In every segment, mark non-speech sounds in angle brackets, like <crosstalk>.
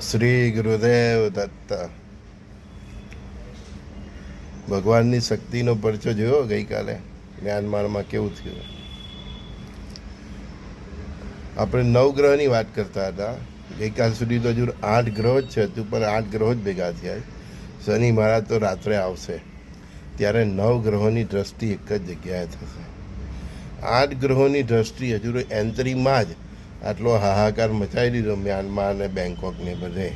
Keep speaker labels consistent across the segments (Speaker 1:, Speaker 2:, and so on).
Speaker 1: શ્રી ગુરુદેવ દત્ત. ભગવાનની શક્તિનો પરચો જોયો ગઈકાલે? મ્યાનમારમાં કેવું થયું? આપણે નવગ્રહની વાત કરતા હતા. ગઈકાલ સુધી તો હજુ આઠ ગ્રહો જ છે હતું પણ આઠ ગ્રહો જ ભેગા થયા શનિ મહારાજ તો રાત્રે આવશે. ત્યારે નવ ગ્રહોની દ્રષ્ટિ એક જ જગ્યાએ થશે. આઠ ગ્રહોની દ્રષ્ટિ હજુ એન્ટ્રીમાં જ આટલો હાહાકાર મચાવી દીધો મ્યાનમાર અને બેંકોક ને બધે.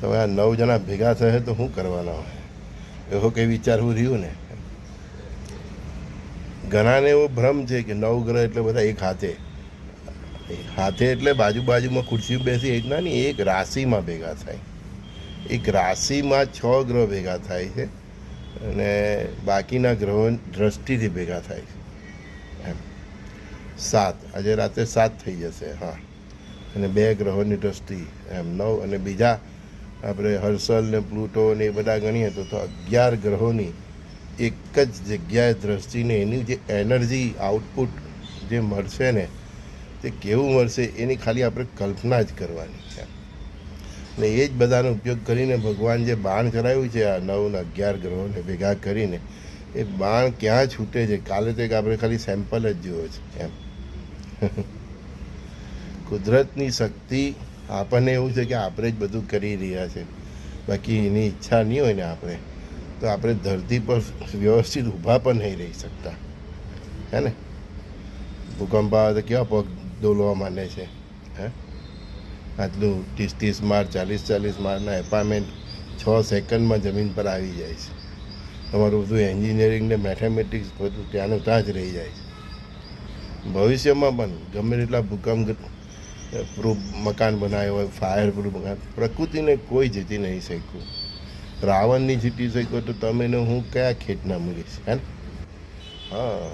Speaker 1: તો હવે આ નવ જણા ભેગા થશે તો શું કરવાના હોય? એવો કંઈ વિચારવું રહ્યું ને? ઘણાને એવો ભ્રમ છે કે નવ ગ્રહ એટલે બધા એક હાથે. હાથે એટલે બાજુ બાજુમાં ખુરશી બેસી એક નહીં એક રાશિમાં ભેગા થાય. એક રાશિમાં છ ગ્રહ ભેગા થાય છે અને બાકીના ગ્રહો દ્રષ્ટિથી ભેગા થાય છે. સાત. આજે રાત્રે સાત થઈ જશે, હા. અને બે ગ્રહોની દ્રષ્ટિ, એમ નવ. અને બીજા આપણે હર્ષલ ને પ્લુટો ને એ બધા ગણીએ તો અગિયાર ગ્રહોની એક જ જગ્યાએ દ્રષ્ટિને એની જે એનર્જી આઉટપુટ જે મળશે ને, તે કેવું મળશે એની ખાલી આપણે કલ્પના જ કરવાની છે. ને એ જ બધાનો ઉપયોગ કરીને ભગવાન જે બાણ કરાવ્યું છે, આ નવ ને અગિયાર ગ્રહોને ભેગા કરીને, એ બાણ ક્યાં છૂટે છે? કાલે તો એક આપણે ખાલી સેમ્પલ જ જોયો છે, એમ. <laughs> કુદરતની શક્તિ આપણને એવું છે કે આપણે જ બધું કરી રહ્યા છે. બાકી એની ઈચ્છા નહીં હોય ને આપણે, તો આપણે ધરતી પર વ્યવસ્થિત ઊભા પણ નહીં રહી શકતા. હે ને? ભૂકંપ આવે તો કેવા પગ ડોલવા માંડે છે, હે? આટલું ત્રીસ ત્રીસ માર ચાલીસ ચાલીસ મારના એપાર્ટમેન્ટ છ સેકન્ડમાં જમીન પર આવી જાય છે. તમારું બધું એન્જિનિયરિંગ ને મેથેમેટિક્સ બધું ત્યાંનું ત્યાં જ રહી જાય છે. ભવિષ્યમાં પણ ગમે તેટલા ભૂકંપ પ્રૂફ મકાન બનાવ્યો હોય ફાયર પ્રૂફ મકાન, પ્રકૃતિને કોઈ જીતી નહીં શક્યું. રાવણની જીતી શક્યો તો તમે હું કયા ખેતના મૂકીશ, હે? હા,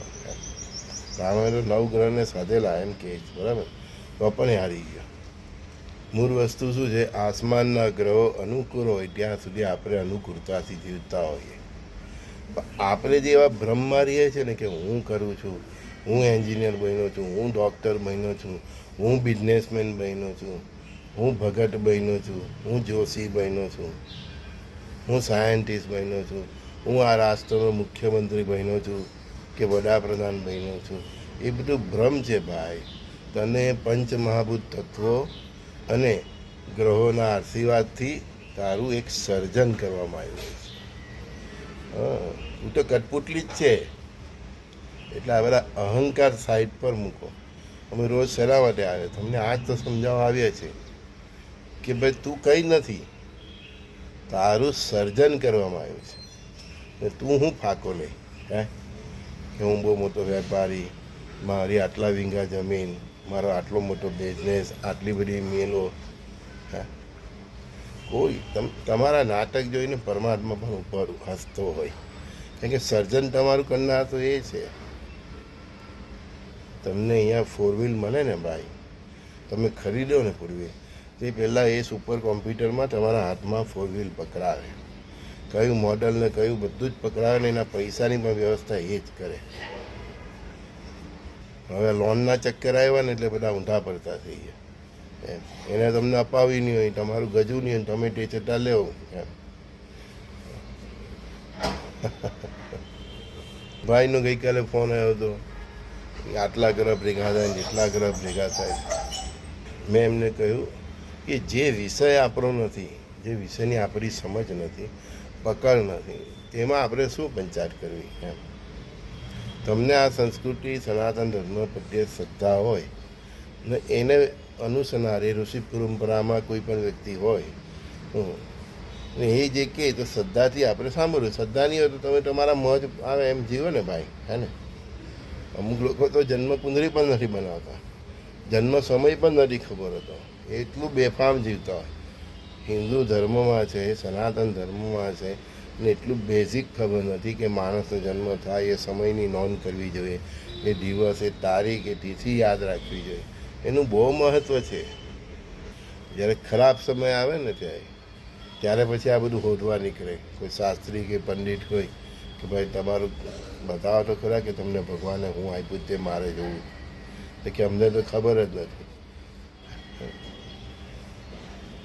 Speaker 1: રાવણે નવ ગ્રહને સાધેલા એમ કે બરાબર? તો પણ હારી ગયો. મૂળ વસ્તુ શું છે? આસમાનના ગ્રહો અનુકૂળ હોય ત્યાં સુધી આપણે અનુકૂળતાથી જીવતા હોઈએ. આપણે જે એવા બ્રહ્મા રહીએ છીએ ને કે હું કરું છું હું એન્જિનિયર બન્યો છું, હું ડૉક્ટર બન્યો છું, હું બિઝનેસમેન બન્યો છું, હું ભગત બન્યો છું, હું જોશી બન્યો છું, હું સાયન્ટિસ્ટ બન્યો છું, હું આ રાષ્ટ્રનો મુખ્યમંત્રી બન્યો છું કે વડાપ્રધાન બન્યો છું. એ બધું ભ્રમ છે ભાઈ. તને પંચમહાભૂત તત્વો અને ગ્રહોના આશીર્વાદથી તારું એક સર્જન કરવામાં આવ્યું છે. તું તો કટપુટલી જ છે. એટલે આ બધા અહંકાર સાઈડ પર મૂકો. અમે રોજ શેના માટે આવે તમને આજ તો સમજાવવા આવ્યા છે કે ભાઈ તું કંઈ નથી. તારું સર્જન કરવામાં આવ્યું છે. ને તું હું ફાંકો લે? હે? કે હું બહુ મોટો વેપારી, મારી આટલા વીંગા જમીન, મારો આટલો મોટો બિઝનેસ આટલી બધી મેલો હે? કોઈ તમ, તમારા નાટક જોઈને પરમાત્મા પણ ઉપર હસતો હોય. કેમ કે સર્જન તમારું કરનાર તો એ છે. તમને અહીંયા ફોર વ્હીલ મળે ને ભાઈ? તમે ખરીદો ને પૂર્વે તે પહેલાં એ સુપર કોમ્પ્યુટરમાં તમારા હાથમાં ફોર વ્હીલ પકડાવે. કયું મોડલ ને કયું બધું જ પકડાવે ને એના પૈસાની પણ વ્યવસ્થા એ જ કરે. હવે લોનના ચક્કર આવ્યા ને એટલે બધા ઊંધા પડતા થઈ ગયા. એમ. એને તમને અપાવી નહીં હોય, તમારું ગજું નહીં હોય, તમે ટેચટા લેવો. એમ. <laughs> ભાઈનો ગઈકાલે ફોન આવ્યો હતો આટલા ગ્રહ ભેગા થાય એટલા ગ્રહ ભેગા થાય. મેં એમને કહ્યું કે જે વિષય આપણો નથી, જે વિષયની આપણી સમજ નથી, પકડ નથી, તેમાં આપણે શું પંચાયત કરવી એમ? તમને આ સંસ્કૃતિ, સનાતન ધર્મ પ્રત્યે શ્રદ્ધા હોય ને એને અનુસનારે ઋષિ પરંપરામાં કોઈ પણ વ્યક્તિ હોય ને એ જે કહે તો શ્રદ્ધાથી આપણે સાંભળ્યું. શ્રદ્ધા નહીં હોય તો તમે તમારા મોજ આવે એમ જીવો ને ભાઈ, હે ને? અમુક લોકો તો જન્મ કુંડળી પણ નથી બનાવતા. જન્મ સમય પણ નથી ખબર હતો. એટલું બેફામ જીવતા હોય. હિન્દુ ધર્મમાં છે, સનાતન ધર્મમાં છે, ને એટલું બેઝિક ખબર નથી કે માણસનો જન્મ થાય એ સમયની નોંધ કરવી જોઈએ, એ દિવસ, એ તારીખ, એ તિથિ યાદ રાખવી જોઈએ. એનું બહુ મહત્ત્વ છે. જ્યારે ખરાબ સમય આવે ને ત્યારે ત્યારે પછી આ બધું હોદવા નીકળે. કોઈ શાસ્ત્રી કે પંડિત હોય કે ભાઈ તમારું બતાવો તો ખરા કે તમને ભગવાને હું આપ્યું તે મારે જોવું. તો કે અમને તો ખબર જ નથી.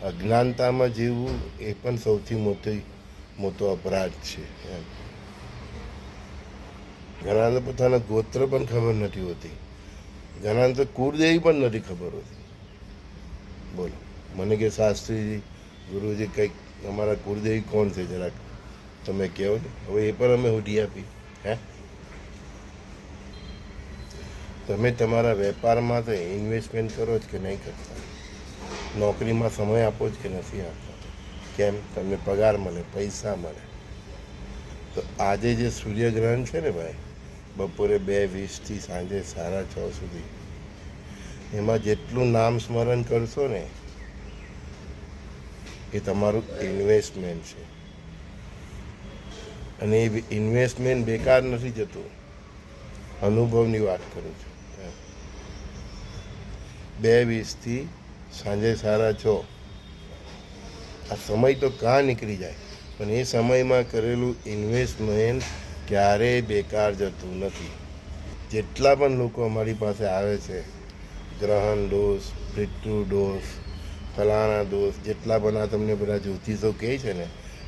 Speaker 1: અજ્ઞાનતામાં જીવવું એ પણ સૌથી મોટી, મોટો અપરાધ છે એમ. ઘણાને પોતાના ગોત્ર પણ ખબર નથી હોતી. ઘણાને તો કુળદેવી પણ નથી ખબર હોતી. બોલો. મને કે શાસ્ત્રીજી, ગુરુજી કંઈક અમારા કુળદેવી કોણ છે જરાક? તમે કહો ને હવે એ પણ અમે હુડી આપી, હે? તમે તમારા વેપારમાં તો ઇન્વેસ્ટમેન્ટ કરો જ કે નહીં કરતા? નોકરીમાં સમય આપો જ કે નથી આપતા? કેમ? તમને પગાર મળે, પૈસા મળે. તો આજે જે સૂર્યગ્રહણ છે ને ભાઈ, બપોરે બે વીસથી સાંજે સાડા છ સુધી, એમાં જેટલું નામ સ્મરણ કરશો ને, એ તમારું ઇન્વેસ્ટમેન્ટ છે. અને એ ઇન્વેસ્ટમેન્ટ બેકાર નથી જતું. અનુભવની વાત કરું છું. બે વીસથી સાંજે સારા છ. આ સમય તો કાં નીકળી જાય? પણ એ સમયમાં કરેલું ઇન્વેસ્ટમેન્ટ ક્યારેય બેકાર જતું નથી. જેટલા પણ લોકો અમારી પાસે આવે છે, ગ્રહણ દોષ, પિતૃ દોષ, ફલાણા દોષ, જેટલા પણ આ તમને બધા જ્યોતિષો કહે છે ને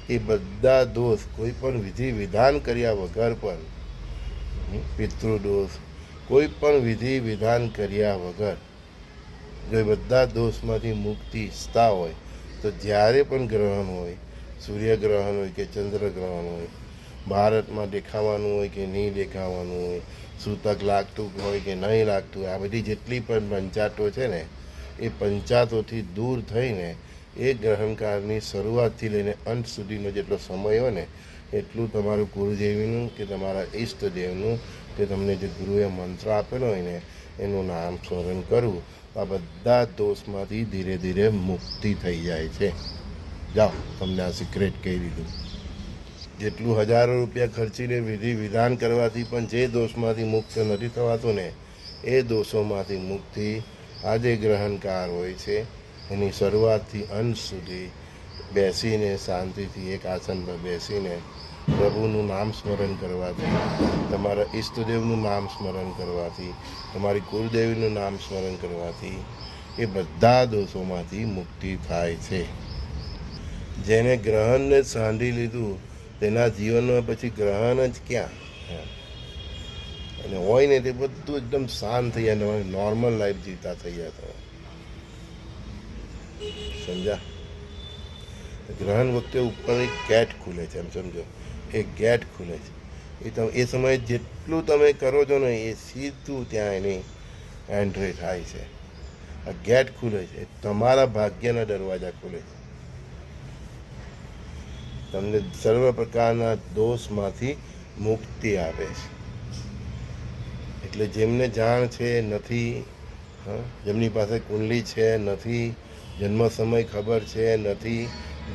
Speaker 1: એ બધા દોષ કોઈ પણ વિધિ વિધાન કર્યા વગર પણ પિતૃદોષ કોઈ પણ વિધિ વિધાન કર્યા વગર, જો એ બધા દોષમાંથી મુક્તિ ઈચ્છતા હોય, તો જ્યારે પણ ગ્રહણ હોય સૂર્યગ્રહણ હોય કે ચંદ્રગ્રહણ હોય, ભારતમાં દેખાવાનું હોય કે નહીં દેખાવાનું હોય, સૂતક લાગતું હોય કે નહીં લાગતું હોય, આ બધી જેટલી પણ પંચાતો છે ને, એ પંચાતોથી દૂર થઈને એ ગ્રહણકાળની શરૂઆતથી લઈને અંત સુધીનો જેટલો સમય હોય ને, એટલું તમારું ગુરુદેવીનું કે તમારા ઈષ્ટદેવનું કે તમને જે ગુરુએ મંત્ર આપેલો હોય ને, એનું નામ સ્મરણ કરવું આ બધા દોષમાંથી ધીરે ધીરે મુક્તિ થઈ જાય છે. જાઓ, તમને આ સિક્રેટ કહી દીધું. જેટલું હજારો રૂપિયા ખર્ચીને વિધિ વિધાન કરવાથી પણ જે દોષમાંથી મુક્ત નથી થવાતું ને, એ દોષોમાંથી મુક્તિ આજે ગ્રહણકાર હોય છે. એની શરૂઆતથી અંત સુધી બેસીને શાંતિથી એક આસન પર બેસીને પ્રભુનું નામ સ્મરણ કરવાથી, તમારા ઈષ્ટદેવનું નામ સ્મરણ કરવાથી, તમારી કુળદેવીનું નામ સ્મરણ કરવાથી એ બધા દોષોમાંથી મુક્તિ થાય છે. જેને ગ્રહણને સાંધી લીધું, તેના જીવનમાં પછી ગ્રહણ જ ક્યાં. અને હોય ને તે બધું એકદમ શાંત થઈ જાય, નોર્મલ લાઈફ જીવતા થઈ જાય તમે સમજા? ગ્રહણ વખતે ઉપર એક ગેટ ખુલે છે, એમ સમજો. એ ગેટ ખુલે છે. એ તમે એ સમયે જેટલું તમે કરો છો ને, એ સીધું ત્યાં એની એન્ટ્રી થાય છે. આ ગેટ ખુલે છે. તમારા ભાગ્યના દરવાજા ખુલે છે. તમને સર્વ પ્રકારના દોષમાંથી મુક્તિ આપે છે. એટલે જેમને જાણ છે નથી જેમની પાસે કુંડલી છે નથી જન્મ સમય ખબર છે, નથી.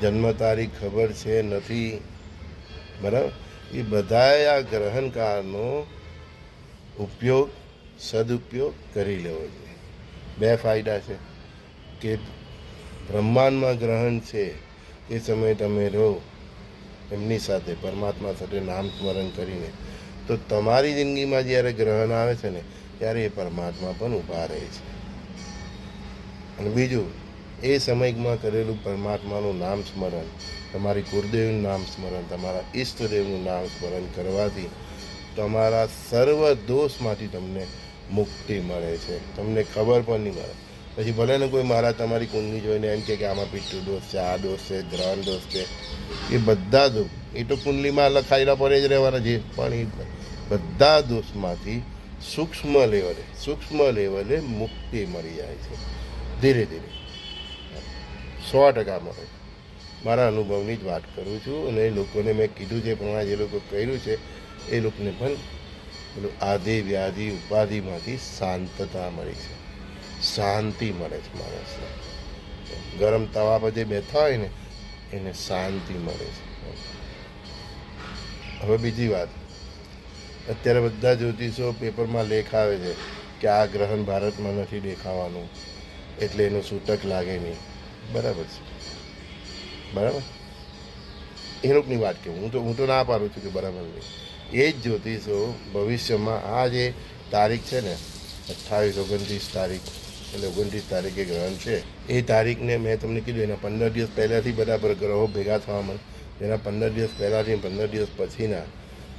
Speaker 1: જન્મ તારીખ ખબર છે, નથી. બરાબર? એ બધાએ આ ગ્રહણકાળનો ઉપયોગ સદુપયોગ કરી લેવો જોઈએ. બે ફાયદા છે. કે બ્રહ્માંડમાં ગ્રહણ છે, એ સમયે તમે રહો એમની સાથે, પરમાત્મા સાથે નામ સ્મરણ કરીને. તો તમારી જિંદગીમાં જ્યારે ગ્રહણ આવે છે ને, ત્યારે એ પરમાત્મા પણ ઊભા રહે છે. અને બીજું એ સમયમાં કરેલું પરમાત્માનું નામ સ્મરણ, તમારી કુળદેવનું નામ સ્મરણ, તમારા ઈષ્ટદેવનું નામ સ્મરણ કરવાથી તમારા સર્વ દોષમાંથી તમને મુક્તિ મળે છે. તમને ખબર પણ નહીં મળે. પછી ભલે ને કોઈ મારા તમારી કુંડલી જોઈને એમ કે આમાં પિત્તુ દોષ છે, આ દોષ છે, ગ્રહણ દોષ છે. એ બધા દોષ. એ તો કુંડલીમાં લખાયેલા પડે જ રહેવાના છે, પણ એ બધા દોષમાંથી સૂક્ષ્મ લેવલે સૂક્ષ્મ લેવલે મુક્તિ મળી જાય છે. ધીરે ધીરે. સો ટકા મળે મારા અનુભવની જ વાત કરું છું અને એ લોકોને મેં કીધું જે પ્રમાણે જે લોકો કર્યું છે, એ લોકોને પણ પેલું આદિ વ્યાધિ ઉપાધિમાંથી શાંતતા મળી છે. શાંતિ મળે છે માણસને. ગરમ તવા પર જે બેઠા હોય ને, એને શાંતિ મળે છે. હવે બીજી વાત. અત્યારે બધા જ્યોતિષો પેપરમાં લેખ આવે છે કે આ ગ્રહણ ભારતમાં નથી દેખાવાનું, એટલે એનું સૂતક લાગે નહીં. બરાબર છે. બરાબર? એ લોકોની વાત કહું હું તો હું તો ના પાડું છું કે બરાબર નહીં. એ જ જ્યોતિષો ભવિષ્યમાં આ જે તારીખ છે ને, અઠ્ઠાવીસ, ઓગણત્રીસ તારીખ, એટલે ઓગણત્રીસ તારીખે ગ્રહણ છે. એ તારીખને મેં તમને કીધું, એના પંદર દિવસ પહેલાંથી બરાબર ગ્રહો ભેગા થવા માંડે એના પંદર દિવસ પહેલાંથી પંદર દિવસ પછીના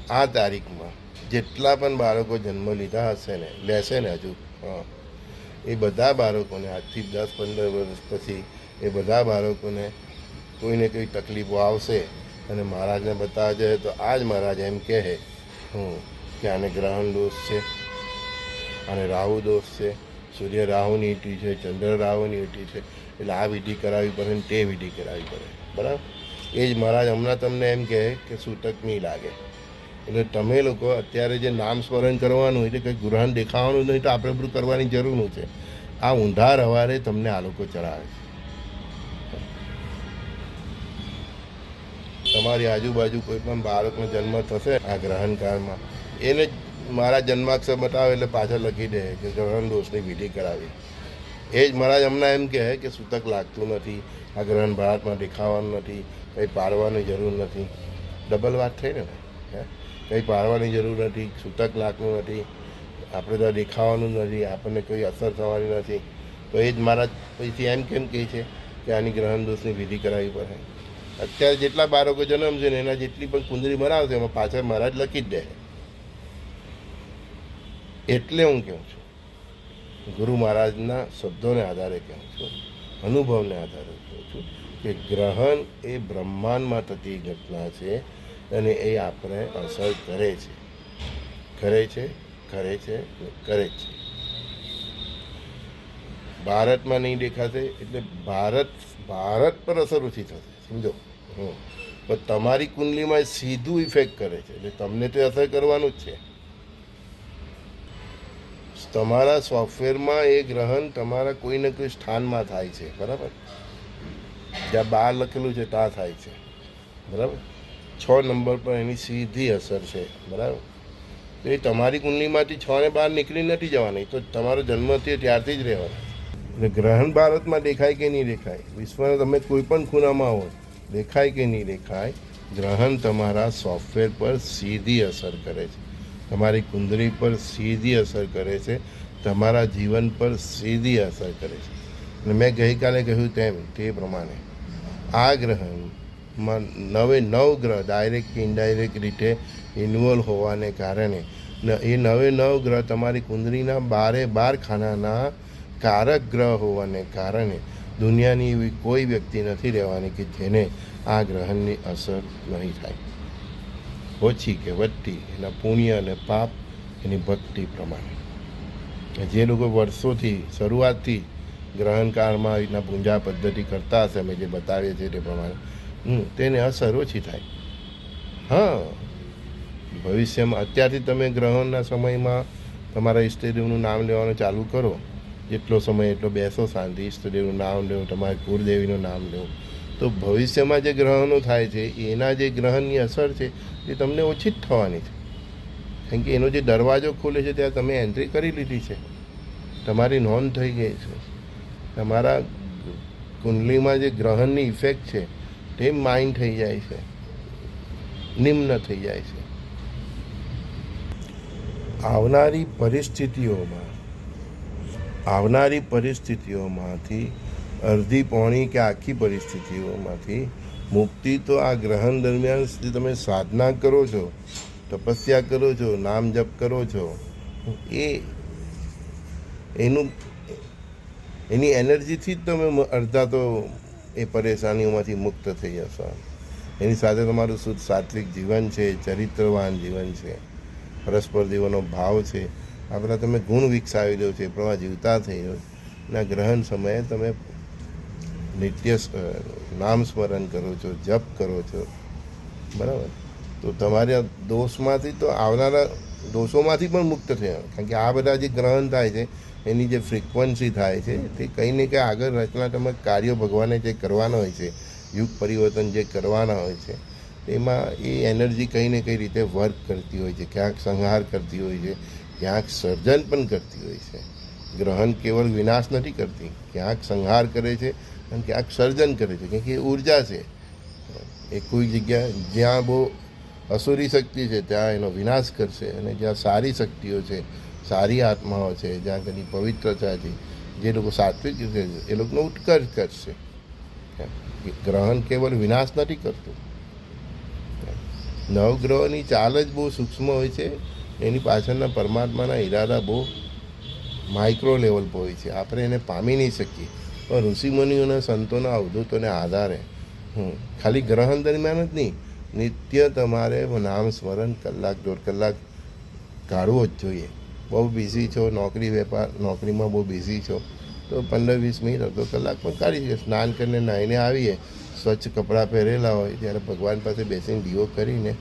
Speaker 1: આ તારીખમાં જેટલા પણ બાળકો જન્મ લીધા હશે ને, લેશે ને હજુ, હા, એ બધા બાળકોને આજથી દસ પંદર વર્ષ પછી એ બધા બાળકોને કોઈને કોઈ તકલીફો આવશે અને મહારાજને બતાવવા જાય તો આ જ મહારાજ એમ કહે હું કે આને ગ્રહણ દોષ છે? અને રાહુ દોષ છે? સૂર્ય રાહુની ઈટી છે, ચંદ્ર રાહુની ઈટી છે, એટલે આ વિધિ કરાવવી પડે ને તે વિધિ કરાવવી પડે. બરાબર? એ જ મહારાજ હમણાં તમને એમ કહે કે સૂતક નહીં લાગે. એટલે તમે લોકો અત્યારે જે નામ સ્મરણ કરવાનું એટલે કંઈ ગ્રહણ દેખાવાનું નહીં તો આપણે બધું કરવાની જરૂર છે? આ ઊંધા રવારે તમને આ લોકો ચડાવે છે. તમારી આજુબાજુ કોઈ પણ બાળકનો જન્મ થશે આ ગ્રહણ કાળમાં એને મારા જન્માક્ષર બતાવે એટલે પાછળ લખી દે કે ગ્રહણ દોષની વિધિ કરાવી. એ જ મહારાજ હમણાં એમ કહે કે સૂતક લાગતું નથી, આ ગ્રહણ ભારતમાં દેખાવાનું નથી, કંઈ પાડવાની જરૂર નથી. ડબલ વાત થઈ ને હે? કંઈ પાડવાની જરૂર નથી, સૂતક લાગતું નથી, આપણે તો દેખાવાનું નથી, આપણને કોઈ અસર થવાની નથી. તો એ જ મહારાજ પછી એમ કેમ કહે છે કે આની ગ્રહણ દોષની વિધિ કરાવવી પડે. અત્યારે જેટલા બાળકો જન્મ છે ને એના જેટલી પણ કુંદરી બનાવશે એમાં પાછળ મહારાજ લખી જ દે. એટલે હું કહું છું, ગુરુ મહારાજના શબ્દોને આધારે કહું છું, અનુભવને આધારે કહું છું કે ગ્રહણ એ બ્રહ્માંડમાં થતી ઘટના છે અને એ આપણે અસર કરે છે. કરે છે કરે છે કરે છે. ભારતમાં નહીં દેખાશે એટલે ભારત ભારત પર અસર ઓછી થશે, સમજો. પણ તમારી કુંડલીમાં સીધું ઇફેક્ટ કરે છે. એટલે તમને તે અસર કરવાનું જ છે. તમારા સોફ્ટવેરમાં એ ગ્રહણ તમારા કોઈ ને કોઈ સ્થાનમાં થાય છે. બરાબર? જ્યાં બહાર લખેલું છે ત્યાં થાય છે. બરાબર? છ નંબર પર એની સીધી અસર છે. બરાબર? તો એ તમારી કુંડલીમાંથી છ ને બહાર નીકળી નથી જવાની. તો તમારો જન્મ થયો ત્યારથી જ રહેવાનો. એટલે ગ્રહણ ભારતમાં દેખાય કે નહીં દેખાય? વિશ્વના તમે કોઈ પણ ખૂણામાં હો દેખાય કે નહીં દેખાય, ગ્રહણ તમારા સોફ્ટવેર પર સીધી અસર કરે છે. તમારી કુંદરી પર સીધી અસર કરે છે. તમારા જીવન પર સીધી અસર કરે છે. અને મેં ગઈકાલે કહ્યું તેમ તે પ્રમાણે આ ગ્રહણમાં નવે નવ ગ્રહ ડાયરેક્ટ કે ઇનડાયરેક્ટ રીતે ઇન્વોલ્વ હોવાને કારણે એ નવે નવ ગ્રહ તમારી કુંદરીના બારે બાર ખાનાના કારક ગ્રહ હોવાને કારણે દુનિયાની એવી કોઈ વ્યક્તિ નથી રહેવાની કે જેને આ ગ્રહણની અસર નહીં થાય. ઓછી કે વધતી, એના પુણ્ય અને પાપ એની ભક્તિ પ્રમાણે. જે લોકો વર્ષોથી શરૂઆતથી ગ્રહણકાળમાં એના પૂજા પદ્ધતિ કરતા હશે, અમે જે બતાવીએ છીએ તે પ્રમાણે તેને અસર ઓછી થાય. હા, ભવિષ્યમાં અત્યારથી તમે ગ્રહણના સમયમાં તમારા ઈષ્ટદેવનું નામ લેવાનું ચાલુ કરો. જેટલો સમય એટલો બેસો, શાંતિ ઈષ્ટદેવનું નામ લેવું, તમારે કુળદેવીનું નામ લેવું. તો ભવિષ્યમાં જે ગ્રહણો થાય છે, એના જે ગ્રહણની અસર છે, એ તમને ઓછી જ થવાની છે. કારણ કે એનો જે દરવાજો ખુલે છે, ત્યાં તમે એન્ટ્રી કરી લીધી છે. તમારી નોંધ થઈ ગઈ છે. તમારા કુંડલીમાં જે ગ્રહણની ઇફેક્ટ છે, તે માઇન્ડ થઈ જાય છે. નિમ્ન થઈ જાય છે. આવનારી પરિસ્થિતિઓમાં આવનારી પરિસ્થિતિઓમાંથી, અડધી પોણી કે આખી પરિસ્થિતિઓમાંથી મુક્તિ તો આ ગ્રહણ દરમિયાન જે તમે સાધના કરો છો, તપસ્યા કરો છો, નામ જપ કરો છો, એ એનું, એની એનર્જીથી જ તમે અડધા તો એ પરેશાનીઓમાંથી મુક્ત થઈ જશો. એની સાથે તમારું શુદ્ધ સાત્વિક જીવન છે, ચરિત્રવાન જીવન છે, પરસ્પર જીવનનો ભાવ છે આ બધા તમે ગુણ વિકસાવી દો છો એ પ્રમાણે જીવતા થઈ રહ્યો અને ગ્રહણ સમયે તમે નિત્ય નામ સ્મરણ કરો છો, જપ કરો છો. બરાબર? તો તમારા દોષમાંથી તો આવનારા દોષોમાંથી પણ મુક્ત થયા. કારણ કે આ બધા જે ગ્રહણ થાય છે, એની જે ફ્રિકવન્સી થાય છે, તે કંઈ ને કંઈ આગળ રચનાત્મક કાર્યો ભગવાને જે કરવાના હોય છે, યુગ પરિવર્તન જે કરવાના હોય છે એમાં એ એનર્જી કંઈ ને કંઈ રીતે વર્ક કરતી હોય છે, ક્યાંક સંહાર કરતી હોય છે ક્યાંક સર્જન પણ કરતી હોય છે. ગ્રહણ કેવળ વિનાશ નથી કરતી, ક્યાંક સંહાર કરે છે અને ક્યાંક સર્જન કરે છે, કેમ કે એ ઊર્જા છે. એ કોઈ જગ્યા જ્યાં બહુ અસુરી શક્તિ છે, ત્યાં એનો વિનાશ કરશે અને જ્યાં સારી શક્તિઓ છે, સારી આત્માઓ છે, જ્યાં કદી પવિત્રતા છે, જે લોકો સાત્વિક છે, એ લોકોનો ઉત્કર્ષ કરશે. ગ્રહણ કેવલ વિનાશ નથી કરતું. નવગ્રહોની ચાલ જ બહુ સૂક્ષ્મ હોય છે એની પાછળના પરમાત્માના ઈરાદા બહુ માઇક્રો લેવલ પર હોય છે. આપણે એને પામી નહીં શકીએ. પણ ઋષિમુનિઓના સંતોના અવધૂતોને આધારે હું ખાલી ગ્રહણ દરમિયાન જ નહીં, નિત્ય તમારે નામ સ્મરણ કલાક દોઢ કલાક કાઢવો જ જોઈએ. બહુ બિઝી છો, નોકરી વેપાર, નોકરીમાં બહુ બિઝી છો, તો પંદર વીસ મિનિટ, અડધો કલાક પણ કાઢી શકીએ સ્નાન કરીને નાહીને આવીએ, સ્વચ્છ કપડાં પહેરેલા હોય, ત્યારે ભગવાન પાસે બેસીને દીવો કરીને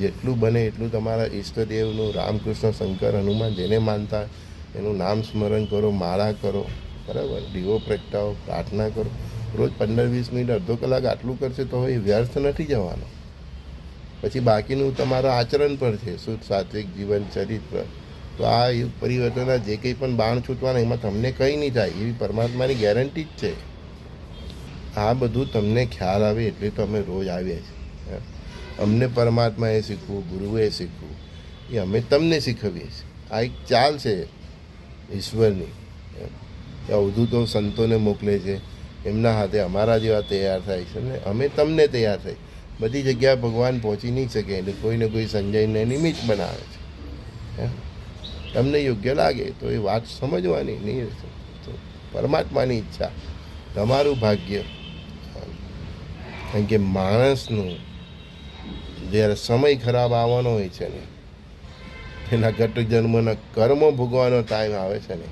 Speaker 1: જેટલું બને એટલું તમારા ઈષ્ટદેવનું રામકૃષ્ણ શંકર હનુમાન જેને માનતા એનું નામ સ્મરણ કરો, માળા કરો, બરાબર? દીવો પ્રગટાવો, પ્રાર્થના કરો. રોજ પંદર વીસ મિનિટ, અડધો કલાક આટલું કરશે તો એ વ્યર્થ નથી જવાનો. પછી બાકીનું તમારા આચરણ પર છે, શુદ્ધ સાત્વિક જીવન ચરિત્ર. તો આ યુગ પરિવર્તનના જે કંઈ પણ બાણ છૂટવાના, એમાં તમને કંઈ નહીં થાય, એવી પરમાત્માની ગેરંટી જ છે. આ બધું તમને ખ્યાલ આવે એટલે તો અમે રોજ છીએ એમ. અમને પરમાત્માએ શીખવું, ગુરુએ શીખવું, એ અમે તમને શીખવીએ છીએ. આ એક ચાલ છે ઈશ્વરની. અવધૂતો સંતોને મોકલે છે, એમના હાથે અમારા જેવા તૈયાર થાય છે ને અમે તમને તૈયાર થાય. બધી જગ્યાએ ભગવાન પહોંચી નહીં શકે એટલે કોઈને કોઈ સંજયને નિમિત્ત બનાવે છે. તમને યોગ્ય લાગે તો એ વાત સમજવાની નહીં. પરમાત્માની ઈચ્છા, તમારું ભાગ્ય. કારણ કે માણસનું જ્યારે સમય ખરાબ આવવાનો હોય છે ને એના ઘટ જન્મના કર્મો ભોગવાનો ટાઈમ આવે છે ને,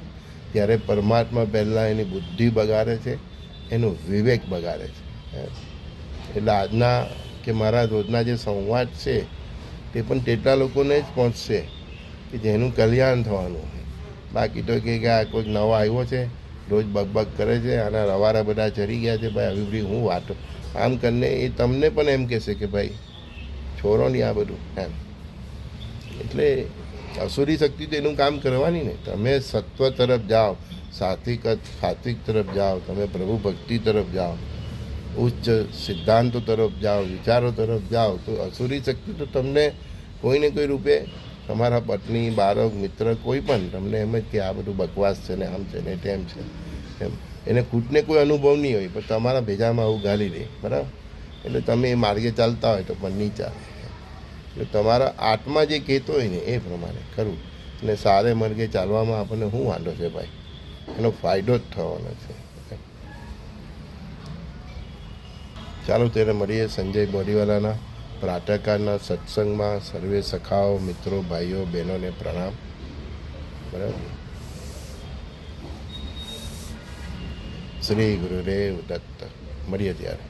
Speaker 1: ત્યારે પરમાત્મા પહેલાં એની બુદ્ધિ બગાડે છે, એનો વિવેક બગાડે છે. એટલે આજના કે મારા રોજના જે સંવાદ છે, તે પણ તેટલા લોકોને જ પહોંચશે કે જેનું કલ્યાણ થવાનું બાકી તો કે આ કોઈક નવો આવ્યો છે, રોજ બગબગ કરે છે, આના રવારા બધા ચડી ગયા છે, ભાઈ, આવી બધી હું વાતો. આમ કરીને એ તમને પણ એમ કહેશે કે ભાઈ છોરો નહીં આ બધું, એમ. એટલે અસુરી શક્તિ તો એનું કામ કરવાની ને. તમે સત્વ તરફ જાઓ, સાત્વિક સાત્વિક તરફ જાઓ, તમે પ્રભુ ભક્તિ તરફ જાઓ, ઉચ્ચ સિદ્ધાંતો તરફ જાઓ, વિચારો તરફ જાઓ, તો અસુરી શક્તિ તો તમને કોઈને કોઈ રૂપે તમારા પત્ની, બાળક, મિત્ર, કોઈ પણ તમને એમ જ કે આ બધું બકવાસ છે ને, આમ છે ને, તેમ છે. એમ. એને ખુદને કોઈ અનુભવ નહીં હોય, પણ તમારા ભેજામાં આવું ગાલી દે, બરાબર? એટલે તમે એ માર્ગે ચાલતા હોય તો પણ નહીં એટલે તમારા આત્મા જે કહેતો હોય ને એ પ્રમાણે કરવું અને સારે માર્ગે ચાલવામાં આપણને શું વાંધો છે ભાઈ? એનો ફાયદો જ થવાનો છે. ચાલો ત્યારે મળીએ સંજય બોરીવાલાના પ્રાતકાળના સત્સંગમાં. સર્વે સખાઓ, મિત્રો, ભાઈઓ, બહેનોને પ્રણામ. બરાબર? શ્રી ગુરુદેવ દત્ત. મળીએ ત્યારે.